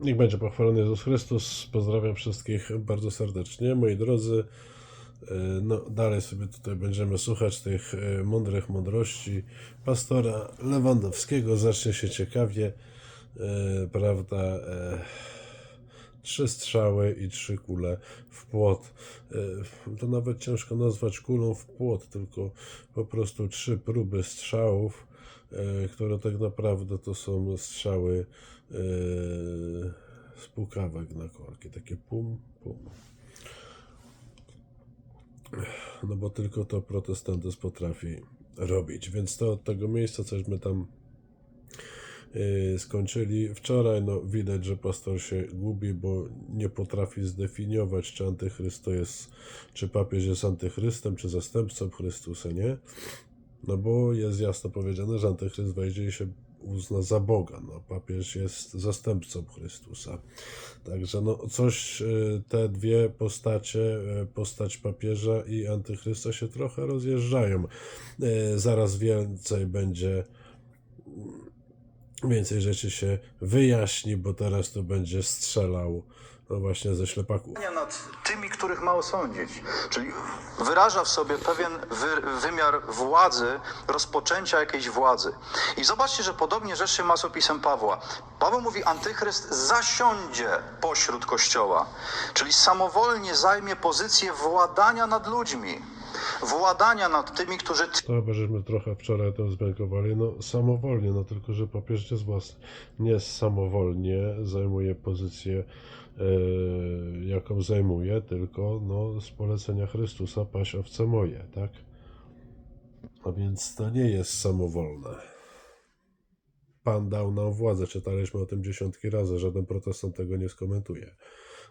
Niech będzie pochwalony Jezus Chrystus. Pozdrawiam wszystkich bardzo serdecznie. Moi drodzy, e, no dalej sobie tutaj będziemy słuchać tych e, mądrych mądrości pastora Lewandowskiego. Zacznie się ciekawie, e, prawda? Trzy strzały i trzy kule w płot. To nawet ciężko nazwać kulą w płot, tylko po prostu trzy próby strzałów, które tak naprawdę to są strzały z pukawek na korki. Takie pum, pum. No bo tylko to protestantyzm potrafi robić. Więc to od tego miejsca cośmy tam yy, skończyli. Wczoraj no, widać, że pastor się gubi, bo nie potrafi zdefiniować, czy antychryst to jest, czy papież jest antychrystem, czy zastępcą Chrystusa, nie? No bo jest jasno powiedziane, że antychryst wejdzie i się uzna za Boga. No, papież jest zastępcą Chrystusa. Także no, coś y, te dwie postacie, y, postać papieża i antychrysta się trochę rozjeżdżają. Y, Zaraz więcej będzie więcej rzeczy się wyjaśni, bo teraz to będzie strzelał no właśnie ze ślepaków. nad tymi, których ma osądzić. Czyli wyraża w sobie pewien wy, wymiar władzy, rozpoczęcia jakiejś władzy. I zobaczcie, że podobnie rzecz się ma z opisem Pawła. Paweł mówi, antychryst zasiądzie pośród kościoła, czyli samowolnie zajmie pozycję władania nad ludźmi. Władania nad tymi, którzy To chyba żeśmy trochę wczoraj to zbankowali. No samowolnie, no tylko, że papież nie, z włas... nie samowolnie zajmuje pozycję, jaką zajmuje, tylko no, z polecenia Chrystusa paś owce moje, tak? A więc to nie jest samowolne. Pan dał nam władzę, czytaliśmy o tym dziesiątki razy, żaden protestant tego nie skomentuje.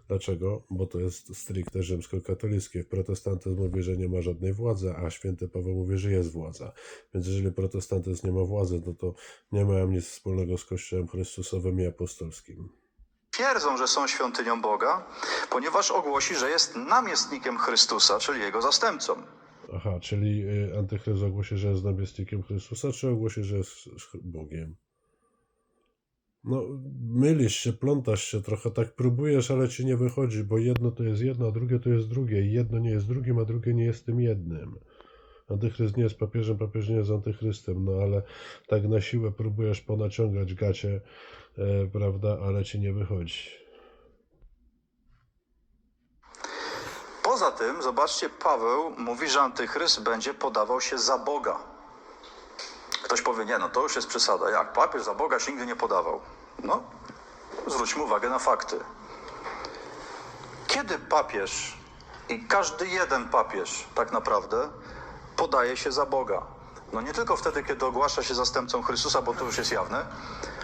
Dlaczego? Bo to jest stricte rzymskokatolickie. W protestantyzm mówi, że nie ma żadnej władzy, a święty Paweł mówi, że jest władza. Więc jeżeli protestantyzm nie ma władzy, no to nie mają nic wspólnego z Kościołem Chrystusowym i apostolskim. Twierdzą, że są świątynią Boga, ponieważ ogłosi, że jest namiestnikiem Chrystusa, czyli jego zastępcą. Aha, czyli y, antychryst ogłosi, że jest namiestnikiem Chrystusa, czy ogłosi, że jest Bogiem? No, mylisz się, plątasz się trochę, tak próbujesz, ale ci nie wychodzi, bo jedno to jest jedno, a drugie to jest drugie. I jedno nie jest drugim, a drugie nie jest tym jednym. Antychryst nie jest papieżem, papież nie jest antychrystem, no ale tak na siłę próbujesz ponaciągać gacie, e, prawda, ale ci nie wychodzi. Poza tym, zobaczcie, Paweł mówi, że antychryst będzie podawał się za Boga. Ktoś powie, nie, no to już jest przesada. Jak papież za Boga się nigdy nie podawał? No, zwróćmy uwagę na fakty. Kiedy papież i każdy jeden papież tak naprawdę podaje się za Boga? No nie tylko wtedy, kiedy ogłasza się zastępcą Chrystusa, bo to już jest jawne,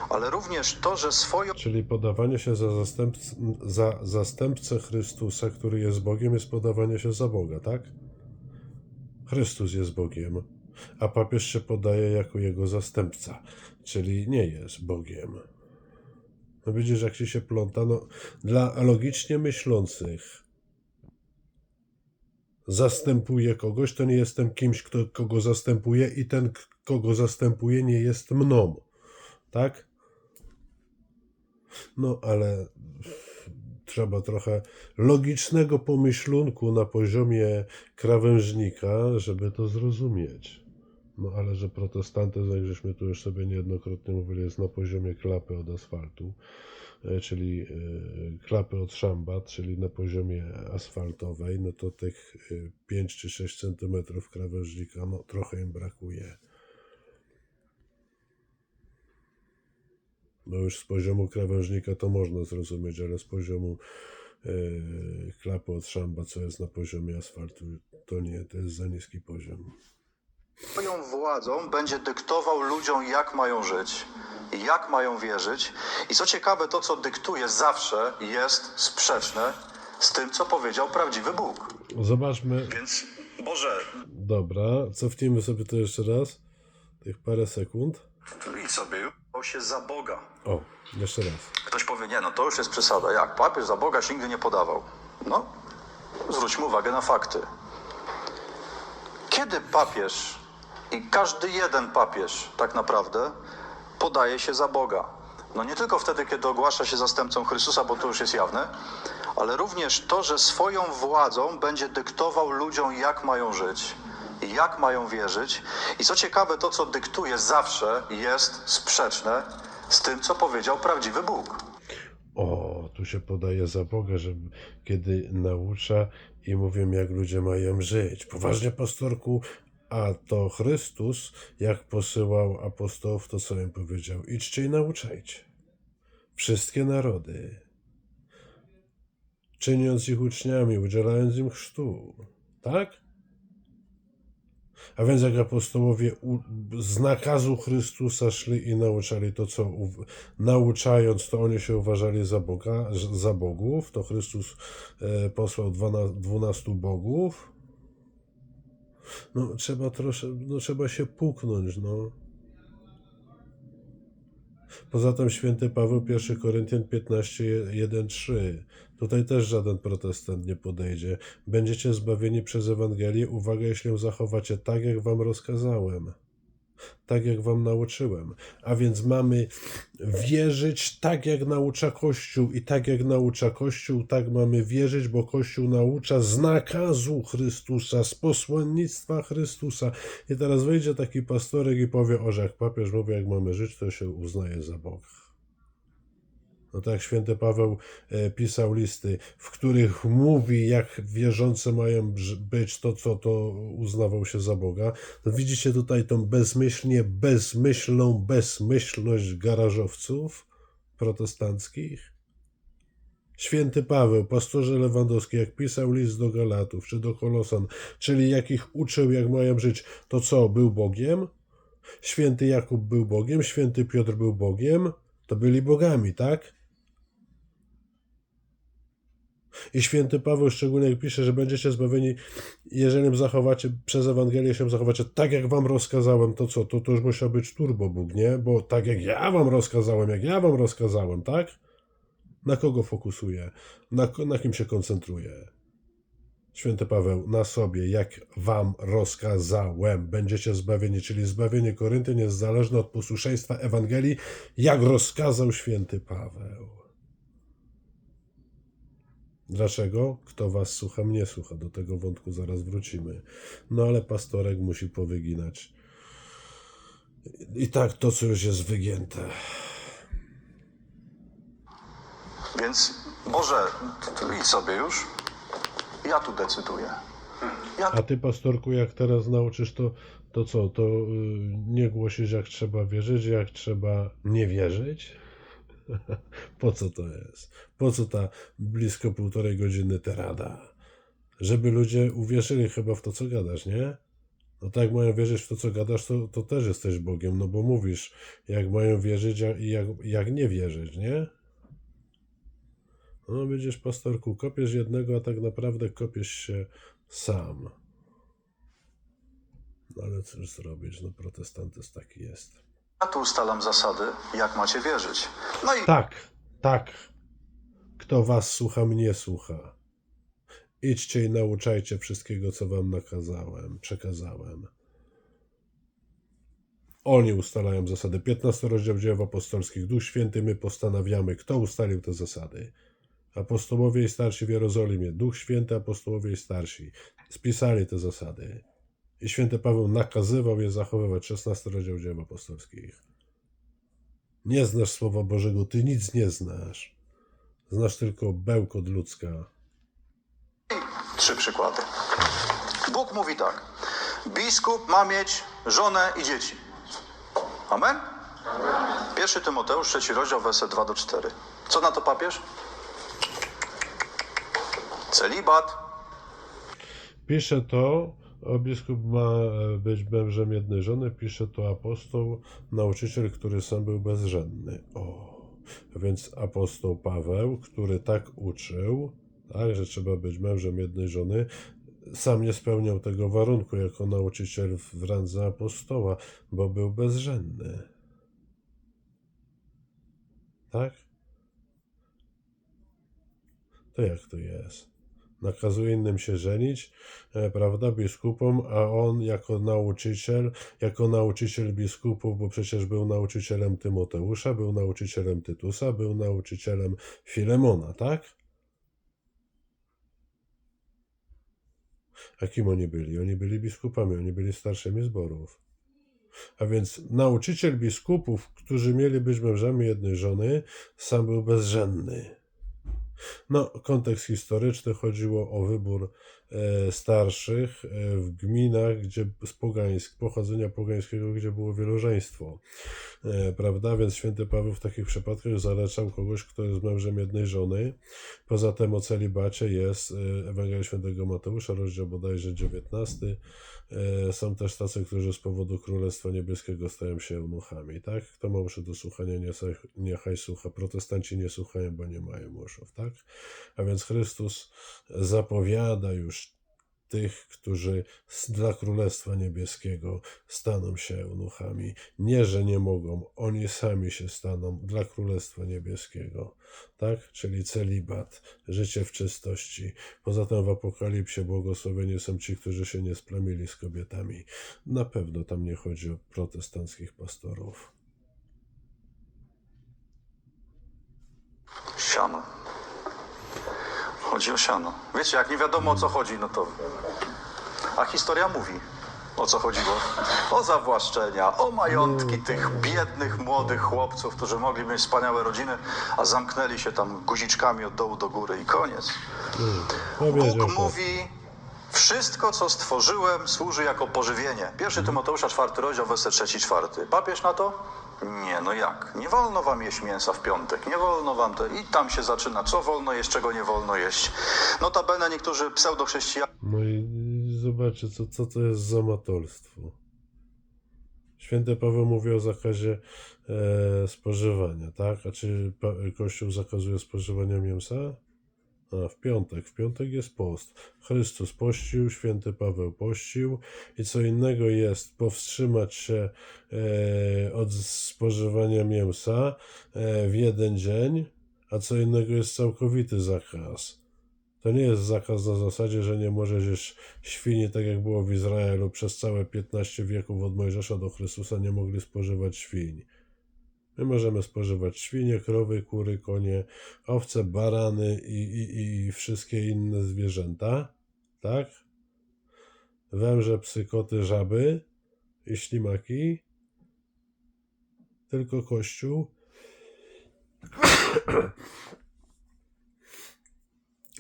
ale również to, że swoją Czyli podawanie się za, zastępc, za zastępcę Chrystusa, który jest Bogiem, jest podawanie się za Boga, tak? Chrystus jest Bogiem, a papież się podaje jako jego zastępca, czyli nie jest Bogiem. No widzisz, jak ci się pląta. No, dla logicznie myślących zastępuje kogoś, to nie jestem kimś, kto, kogo zastępuje i ten, kogo zastępuje, nie jest mną. Tak? No, ale trzeba trochę logicznego pomyślunku na poziomie krawężnika, żeby to zrozumieć. No, ale że protestantyzm, jak żeśmy tu już sobie niejednokrotnie mówili, jest na poziomie klapy od asfaltu, e, czyli e, klapy od szambat, czyli na poziomie asfaltowej, no to tych e, 5 czy 6 centymetrów krawężnika, no trochę im brakuje. No już z poziomu krawężnika to można zrozumieć, ale z poziomu e, klapy od szamba, co jest na poziomie asfaltu, to nie, to jest za niski poziom. Swoją władzą będzie dyktował ludziom, jak mają żyć, jak mają wierzyć. I co ciekawe, to, co dyktuje zawsze jest sprzeczne z tym, co powiedział prawdziwy Bóg. Zobaczmy, Więc, Boże, dobra, cofnijmy sobie to jeszcze raz, tych parę sekund. i sobie o się za Boga. O, jeszcze raz. Ktoś powie, nie, no to już jest przesada. Jak? Papież za Boga się nigdy nie podawał. No, zwróćmy uwagę na fakty. Kiedy papież i każdy jeden papież tak naprawdę podaje się za Boga? No nie tylko wtedy, kiedy ogłasza się zastępcą Chrystusa, bo to już jest jawne, ale również to, że swoją władzą będzie dyktował ludziom, jak mają żyć, jak mają wierzyć. I co ciekawe, to, co dyktuje zawsze jest sprzeczne z tym, co powiedział prawdziwy Bóg. O, tu się podaje za Boga, że kiedy naucza i mówią, jak ludzie mają żyć. Poważnie, pastorku, a to Chrystus, jak posyłał apostołów, to co im powiedział? Idźcie i nauczajcie. Wszystkie narody. Czyniąc ich uczniami, udzielając im chrztu. Tak? A więc jak apostołowie z nakazu Chrystusa szli i nauczali to, co nauczając, to oni się uważali za, Boga, za bogów, to Chrystus e, posłał dwana- dwunastu bogów. No, trzeba trosze, no, trzeba się puknąć, no. Poza tym święty Paweł 1 Koryntian 15, 1, 3. Tutaj też żaden protestant nie podejdzie. Będziecie zbawieni przez Ewangelię, uwaga, jeśli ją zachowacie tak, jak wam rozkazałem. Tak, jak wam nauczyłem. A więc mamy wierzyć tak, jak naucza Kościół i tak, jak naucza Kościół, tak mamy wierzyć, bo Kościół naucza z nakazu Chrystusa, z posłannictwa Chrystusa. I teraz wyjdzie taki pastorek i powie, o, że jak papież mówi, jak mamy żyć, to się uznaje za Boga. No tak święty Paweł e, pisał listy, w których mówi, jak wierzący mają być, to co to uznawał się za Boga. No widzicie tutaj tą bezmyślnie bezmyślną bezmyślność garażowców protestanckich? Święty Paweł, pastorze Lewandowski, jak pisał list do Galatów czy do Kolosan, czyli jak ich uczył, jak mają żyć, to co, był Bogiem? Święty Jakub był Bogiem, święty Piotr był Bogiem, to byli bogami, tak? I święty Paweł szczególnie pisze, że będziecie zbawieni, jeżeli zachowacie, przez Ewangelię się zachowacie tak, jak wam rozkazałem, to co? To, to już musiał być turbo Bóg, nie? Bo tak jak ja wam rozkazałem, jak ja wam rozkazałem, tak? Na kogo fokusuje? Na, na kim się koncentruje? Święty Paweł, na sobie, jak wam rozkazałem, będziecie zbawieni, czyli zbawienie Koryntian jest zależne od posłuszeństwa Ewangelii, jak rozkazał święty Paweł. Dlaczego? Kto was słucha, mnie słucha. Do tego wątku zaraz wrócimy. No ale pastorek musi powyginać. I tak to, co już jest wygięte. Więc Boże, idź sobie już. Ja tu decyduję. Ja A ty, pastorku, jak teraz nauczysz, to, to co? To y, nie głosisz, jak trzeba wierzyć, jak trzeba nie wierzyć? po co to jest? Po co ta blisko półtorej godziny terada? Żeby ludzie uwierzyli chyba w to, co gadasz, nie? No tak jak mają wierzyć w to, co gadasz, to, to też jesteś Bogiem, no bo mówisz, jak mają wierzyć i jak, jak nie wierzyć, nie? No widzisz, pastorku, kopiesz jednego, a tak naprawdę kopiesz się sam. No ale cóż zrobić, no protestantyzm taki jest. Ja tu ustalam zasady, jak macie wierzyć. No i Tak, tak. Kto was słucha, mnie słucha. Idźcie i nauczajcie wszystkiego, co wam nakazałem, przekazałem. Oni ustalają zasady. 15 rozdział dzieł apostolskich. Duch Święty my postanawiamy, kto ustalił te zasady. Apostołowie i starsi w Jerozolimie. Duch Święty, apostołowie i starsi. Spisali te zasady. I święty Paweł nakazywał je zachowywać. 16 rozdział dzieł apostolskich. Nie znasz Słowa Bożego, ty nic nie znasz. Znasz tylko bełkot ludzka. trzy przykłady. Bóg mówi tak. Biskup ma mieć żonę i dzieci. Amen? Pierwszy Tymoteusz, trzeci rozdział, werset 2 do 4. Co na to papież? Celibat. Pisze to, o biskup ma e, być mężem jednej żony, pisze to apostoł, nauczyciel, który sam był bezżenny. O, więc apostoł Paweł, który tak uczył, tak, że trzeba być mężem jednej żony, sam nie spełniał tego warunku jako nauczyciel w randze apostoła, bo był bezżenny. Tak? To jak to jest? Nakazuje innym się żenić, e, prawda, biskupom, a on jako nauczyciel, jako nauczyciel biskupów, bo przecież był nauczycielem Tymoteusza, był nauczycielem Tytusa, był nauczycielem Filemona, tak? A kim oni byli? Oni byli biskupami, oni byli starszymi zborów. A więc nauczyciel biskupów, którzy mieli być mężami jednej żony, sam był bezżenny. No, kontekst historyczny chodziło o wybór starszych e, w gminach, gdzie z pogańsk, pochodzenia pogańskiego, gdzie było wielożeństwo. E, prawda? Więc święty Paweł w takich przypadkach zaleczał kogoś, kto jest mężem jednej żony. Poza tym o celibacie jest e, Ewangelia Świętego Mateusza, rozdział bodajże 19. E, Są też tacy, którzy z powodu Królestwa Niebieskiego stają się eunuchami, tak? Kto ma uszy do słuchania, nie se- niechaj słucha. Protestanci nie słuchają, bo nie mają uszów, tak? A więc Chrystus zapowiada już tych, którzy dla Królestwa Niebieskiego staną się eunuchami. Nie, że nie mogą, oni sami się staną dla Królestwa Niebieskiego, tak? Czyli celibat, życie w czystości. Poza tym w Apokalipsie błogosławieni są ci, którzy się nie splamili z kobietami. Na pewno tam nie chodzi o protestanckich pastorów. Siano. Chodzi o siano. Wiecie, jak nie wiadomo o co chodzi, no to. A historia mówi. O co chodziło? O zawłaszczenia, o majątki tych biednych młodych chłopców, którzy mogli mieć wspaniałe rodziny, a zamknęli się tam guziczkami od dołu do góry i koniec. No wiedział Bóg mówi, wszystko co stworzyłem służy jako pożywienie. Pierwszy Tymoteusza, czwarty rozdział, werset trzeci, czwarty. Papież na to? Nie, no jak? Nie wolno wam jeść mięsa w piątek, nie wolno wam to. I tam się zaczyna, co wolno jeść, czego nie wolno jeść. Notabene niektórzy pseudochrześcijanie No i zobaczcie, co, co to jest za matolstwo. Święty Paweł mówi o zakazie e, spożywania, tak? A czy pa, Kościół zakazuje spożywania mięsa? A, w piątek. W piątek jest post. Chrystus pościł, święty Paweł pościł i co innego jest powstrzymać się e, od spożywania mięsa e, w jeden dzień, a co innego jest całkowity zakaz. To nie jest zakaz na zasadzie, że nie możesz jeść świni, tak jak było w Izraelu przez całe 15 wieków od Mojżesza do Chrystusa nie mogli spożywać świń. My możemy spożywać świnie, krowy, kury, konie, owce, barany i, i, i wszystkie inne zwierzęta, tak? Węże, psy, koty, żaby i ślimaki. Tylko Kościół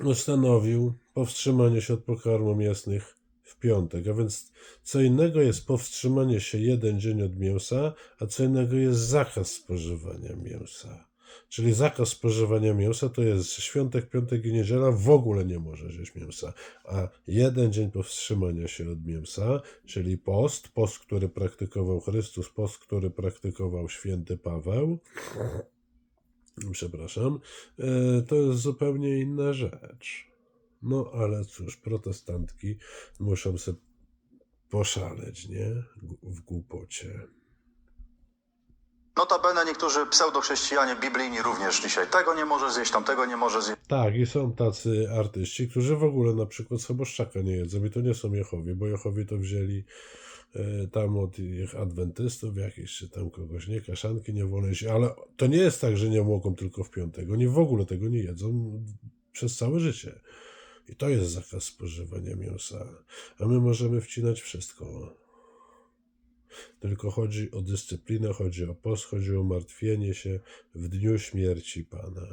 ustanowił powstrzymanie się od pokarmów mięsnych piątek. A więc co innego jest powstrzymanie się jeden dzień od mięsa, a co innego jest zakaz spożywania mięsa. Czyli zakaz spożywania mięsa to jest świątek, piątek i niedziela w ogóle nie możesz jeść mięsa. A jeden dzień powstrzymania się od mięsa, czyli post, post, który praktykował Chrystus, post, który praktykował święty Paweł, przepraszam, e, to jest zupełnie inna rzecz. No ale cóż, protestantki muszą sobie poszaleć, nie? W głupocie. Notabene niektórzy pseudochrześcijanie biblijni również dzisiaj. Tego nie może zjeść, tamtego nie może zjeść. Tak, i są tacy artyści, którzy w ogóle na przykład soboszczaka nie jedzą i to nie są Jehowi, bo Jehowi to wzięli e, tam od ich adwentystów jakichś, czy tam kogoś, nie, kaszanki nie wolno jeść, ale to nie jest tak, że nie mogą tylko w piątek, oni w ogóle tego nie jedzą przez całe życie. I to jest zakaz spożywania mięsa, a my możemy wcinać wszystko. Tylko chodzi o dyscyplinę, chodzi o post, chodzi o martwienie się w dniu śmierci Pana.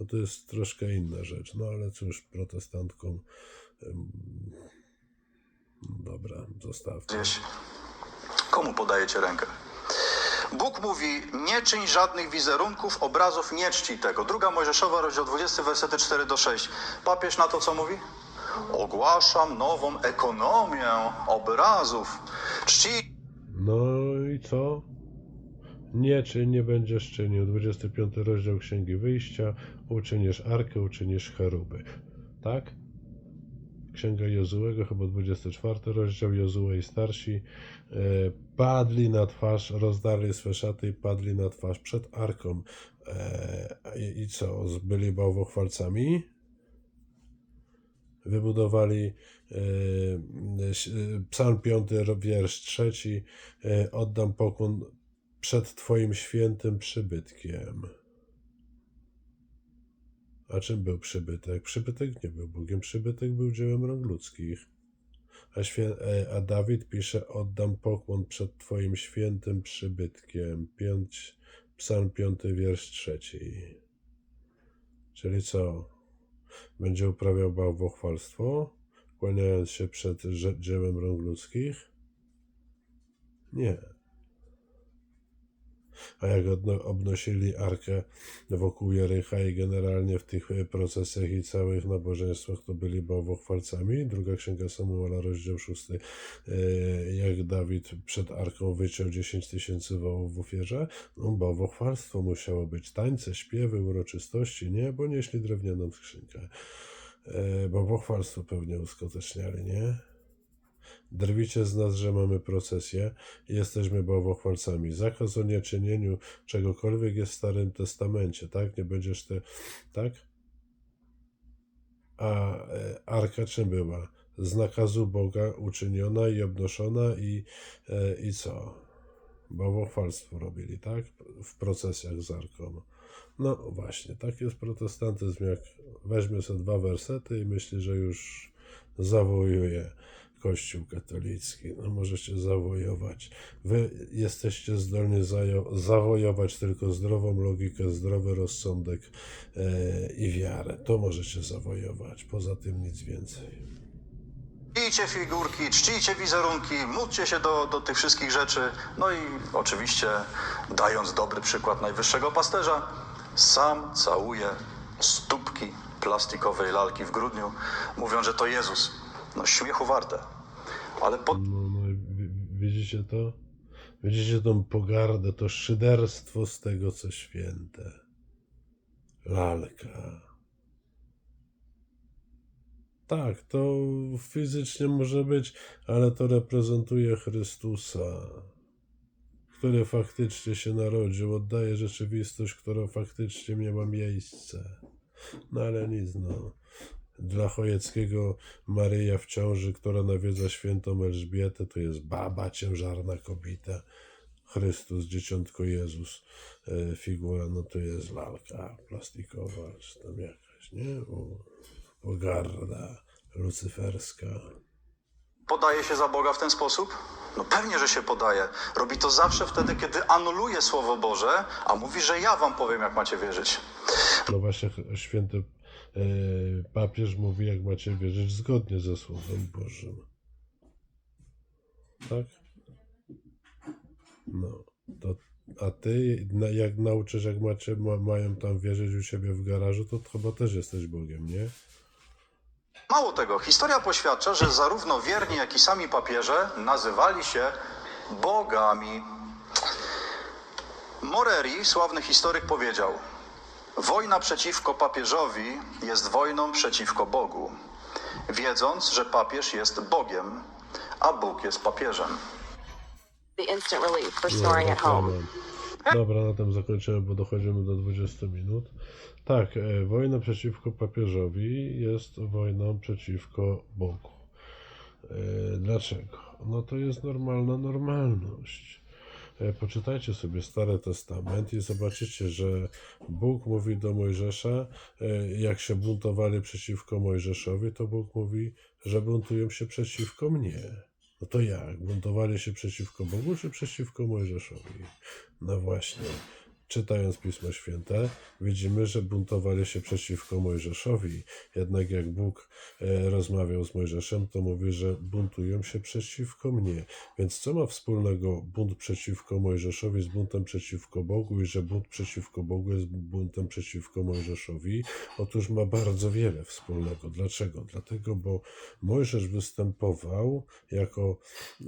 No to jest troszkę inna rzecz. No ale cóż, protestantkom. Dobra, zjeść. Komu podajecie rękę? Bóg mówi, nie czyń żadnych wizerunków, obrazów, nie czci tego. Druga Mojżeszowa, rozdział 20, wersety 4 do 6. Papież na to co mówi? Ogłaszam nową ekonomię obrazów. Czci No i co? Nie, czy nie będziesz czynił. 25 rozdział Księgi Wyjścia. Uczynisz arkę, uczynisz cheruby. Tak? Księga Jozułego, chyba 24 rozdział, Jozue i starsi e, padli na twarz, rozdarli swe szaty i padli na twarz przed arką. E, i, co? Byli bałwochwalcami? Wybudowali e, Psalm 5, wiersz 3. e, Oddam pokłon przed Twoim świętym przybytkiem. A czym był przybytek? Przybytek nie był Bogiem, przybytek był dziełem rąk ludzkich. A, świę, e, a Dawid pisze: Oddam pokłon przed Twoim świętym przybytkiem. Psalm 5, wiersz 3. Czyli co? Będzie uprawiał bałwochwalstwo, kłaniając się przed rze- dziełem rąk ludzkich? Nie. A jak obnosili arkę wokół Jericha i generalnie w tych e, procesjach i całych nabożeństwach to byli bałwochwalcami. Druga księga Samuela, rozdział 6. e, Jak Dawid przed arką wyciął 10 tysięcy wołów w ofierze, no bałwochwalstwo musiało być. Tańce, śpiewy, uroczystości, nie? Bo nieśli drewnianą skrzynkę. E, Bałwochwalstwo pewnie uskuteczniali, nie? Drwicie z nas, że mamy procesję i jesteśmy bałwochwalcami. Zakaz o nieczynieniu czegokolwiek jest w Starym Testamencie, tak? Nie będziesz ty, tak? A e, arka czym była? Z nakazu Boga uczyniona i obnoszona i, e, i co? Bałwochwalstwo robili, tak? W procesjach z arką. No właśnie, tak jest protestantyzm, jak weźmie sobie dwa wersety i myśli, że już zawojuje Kościół katolicki. No możecie zawojować. Wy jesteście zdolni zawojować tylko zdrową logikę, zdrowy rozsądek e, i wiarę. To możecie zawojować. Poza tym nic więcej. Czcijcie figurki, czcijcie wizerunki, módlcie się do, do tych wszystkich rzeczy. No i oczywiście, dając dobry przykład najwyższego pasterza, sam całuje stópki plastikowej lalki w grudniu, mówiąc, że to Jezus. No śmiechu warte. Ale po, No, no widzicie to? Widzicie tą pogardę, to szyderstwo z tego, co święte. Lalka. Tak, to fizycznie może być, ale to reprezentuje Chrystusa, który faktycznie się narodził, oddaje rzeczywistość, która faktycznie miała miejsce. No ale nic, no. Dla Chojeckiego Maryja w ciąży, która nawiedza świętą Elżbietę, to jest baba, ciężarna kobieta. Chrystus, dzieciątko Jezus, e, figura, no to jest lalka plastikowa, czy tam jakaś, nie? Pogarda lucyferska. podaje się za Boga w ten sposób? No pewnie, że się podaje. Robi to zawsze wtedy, kiedy anuluje Słowo Boże, a mówi, że ja wam powiem, jak macie wierzyć. No właśnie święty papież mówi, jak macie wierzyć zgodnie ze Słowem Bożym. Tak? No, to, a ty, jak nauczysz, jak macie, ma, mają tam wierzyć u siebie w garażu, to chyba też jesteś Bogiem, nie? Mało tego, historia poświadcza, że zarówno wierni, jak i sami papieże nazywali się bogami. Moreri, sławny historyk, powiedział: Wojna przeciwko papieżowi jest wojną przeciwko Bogu, wiedząc, że papież jest Bogiem, a Bóg jest papieżem. the instant relief for Nie, snoring at home. reklamą. Dobra, na tym zakończymy, bo dochodzimy do 20 minut. Tak, e, wojna przeciwko papieżowi jest wojną przeciwko Bogu. E, Dlaczego? No to jest normalna normalność. E, Poczytajcie sobie Stary Testament i zobaczycie, że Bóg mówi do Mojżesza, e, jak się buntowali przeciwko Mojżeszowi, to Bóg mówi, że buntują się przeciwko mnie. No to jak? Buntowali się przeciwko Bogu czy przeciwko Mojżeszowi? No właśnie. Czytając Pismo Święte, widzimy, że buntowali się przeciwko Mojżeszowi. Jednak jak Bóg e, rozmawiał z Mojżeszem, to mówi, że buntują się przeciwko mnie. Więc co ma wspólnego bunt przeciwko Mojżeszowi z buntem przeciwko Bogu i że bunt przeciwko Bogu jest buntem przeciwko Mojżeszowi? Otóż ma bardzo wiele wspólnego. Dlaczego? Dlatego, bo Mojżesz występował jako e,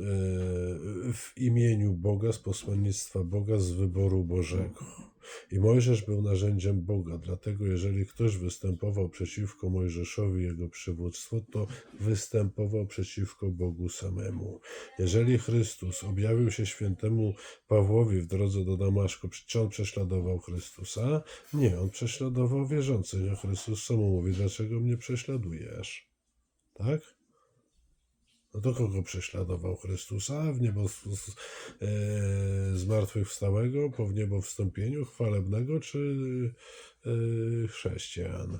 w imieniu Boga, z posłannictwa Boga, z wyboru Bożego. I Mojżesz był narzędziem Boga, dlatego jeżeli ktoś występował przeciwko Mojżeszowi, jego przywództwo, to występował przeciwko Bogu samemu. Jeżeli Chrystus objawił się świętemu Pawłowi w drodze do Damaszku, czy on prześladował Chrystusa? Nie, on prześladował wierzących, a Chrystus samo mówi, dlaczego mnie prześladujesz? Tak? No to kogo prześladował Chrystusa w niebo z, z, e, zmartwychwstałego, po w niebo wstąpieniu chwalebnego, czy e, chrześcijan?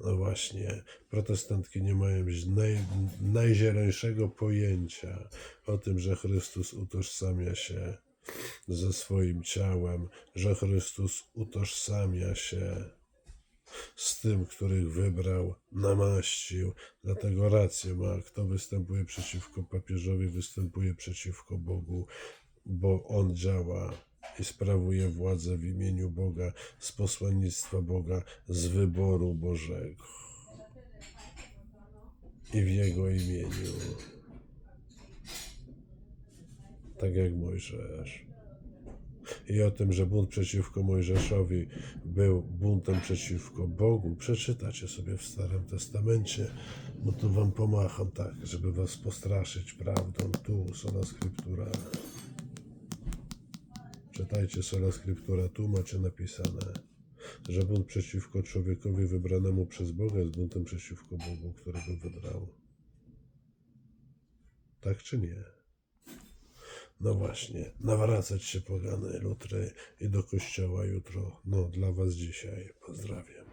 No właśnie, protestantki nie mają naj, najzielońszego pojęcia o tym, że Chrystus utożsamia się ze swoim ciałem, że Chrystus utożsamia się z tym, których wybrał, namaścił. Dlatego rację ma. Kto występuje przeciwko papieżowi, występuje przeciwko Bogu, bo on działa i sprawuje władzę w imieniu Boga, z posłannictwa Boga, z wyboru Bożego i w Jego imieniu. Tak jak Mojżesz. I o tym, że bunt przeciwko Mojżeszowi był buntem przeciwko Bogu, przeczytacie sobie w Starym Testamencie, bo tu wam pomacham tak, żeby was postraszyć prawdą. Tu, sola scriptura. Czytajcie sola scriptura, tu macie napisane, że bunt przeciwko człowiekowi wybranemu przez Boga jest buntem przeciwko Bogu, którego wybrał. Tak czy nie? No właśnie, nawracać się pogany lutry i do kościoła jutro. No, dla was dzisiaj. Pozdrawiam.